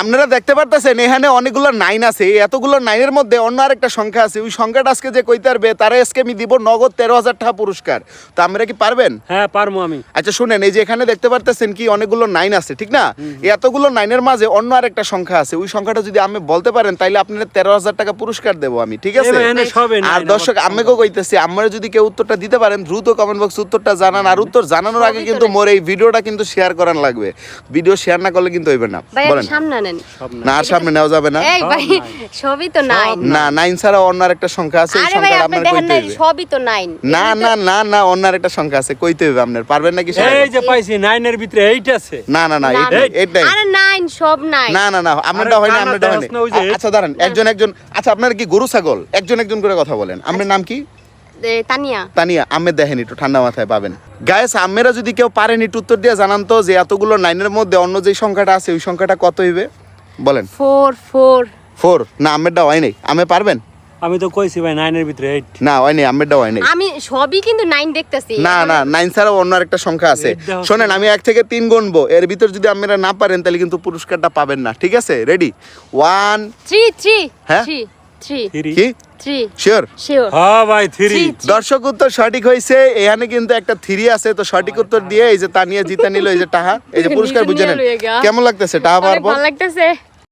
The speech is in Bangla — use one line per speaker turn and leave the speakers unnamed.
আপনারা দেখতে পারতেছেন এখানে অনেকগুলো নাইন আছে। এতগুলো নাইনের মধ্যে অন্য আরেকটা সংখ্যা আছে। ওই সংখ্যাটা আজকে যে কইতে পারবে তারা আজকে আমি দিব নগদ তেরো হাজার টাকা পুরস্কার। তো আপনারা কি পারবেন?
হ্যাঁ পারব আমি।
আচ্ছা শুনেন এই যে এখানে দেখতে পারতেছেন কি অনেকগুলো নাইন আছে ঠিক না? এতগুলো নাইনের মাঝে অন্য আরেকটা সংখ্যা আছে। ওই সংখ্যাটা যদি আমি বলতে পারেন তাইলে আপনারা তেরো হাজার টাকা পুরস্কার দেবো আমি ঠিক আছে? আর দর্শক
আমার
আমিকেও কইতেছি আমরা যদি কেউ উত্তরটা দিতে পারেন দ্রুত কমেন্ট বক্স উত্তরটা জানান। আর উত্তর জানানোর আগে কিন্তু মোর এই ভিডিওটা কিন্তু শেয়ার করান লাগবে। ভিডিও শেয়ার না করলে কিন্তু হইবে না। বলেন।
একটু সামনে নেন
সব
না আর সামনে নেওয়া যাবে না?
এই ভাই সবই তো নাইন
না নাইন ছাড়া অন্য আরেকটা সংখ্যা আছে এই সংখ্যাটা আপনার কইতে
না
হইবে।
সবই তো নাইন
না না না না অন্য আরেকটা সংখ্যা আছে কইতে হইবে আপনার পারবেন নাকি?
এই যে পাইছি নাইনের ভিতরে এইট আছে।
না না না
না। আরে নাইন সব নাইন
না না না আপনারটা হয় না আপনারটা হয়
না,
আচ্ছা দাঁড়ান একজন একজন আচ্ছা আপনার কি গরু ছাগল? একজন একজন করে কথা বলেন। আপনার নাম কি?
তানিয়া?
তানিয়া আমের দেখেন একটু ঠান্ডা মাথায় পাবেন। গায়েস আমেরা যদি কেউ পারেন একটু উত্তর দিয়ে জানান তো যে এতগুলো নাইনের মধ্যে অন্য যে সংখ্যাটা আছে ওই সংখ্যাটা কত হইবে? বলেন।
ফোর ফোর
ফোর না আমেরটা হয় নাই। আমে পারবেন?
আমি তো কইছি ভাই নাইনের ভিতরে এইট
না হয় নাই আমেরটা হয় নাই।
আমি সবই কিন্তু নাইন দেখতেছি।
না না নাইন ছাড়াও অন্য একটা সংখ্যা আছে। শোনেন আমি এক থেকে তিন গুনবো। এর ভিতর যদি আপনারা না পারেন তাহলে কিন্তু পুরস্কারটা পাবেন না। ঠিক আছে? রেডি ওয়ান
থ্রি থ্রি
হ্যাঁ?
থ্রি থ্রি
কি? শিওর
শিওর
হ্যাঁ ভাই থ্রি
দর্শক উত্তর সঠিক হয়েছে এখানে কিন্তু একটা থ্রি আছে তো সঠিক উত্তর দিয়ে এই যে তানিয়া জিতা নিল এই যে টাহা এই যে পুরস্কার বুঝে নেন। কেমন লাগতেছে টাহা পাওয়ার পর
ভালো লাগতেছে।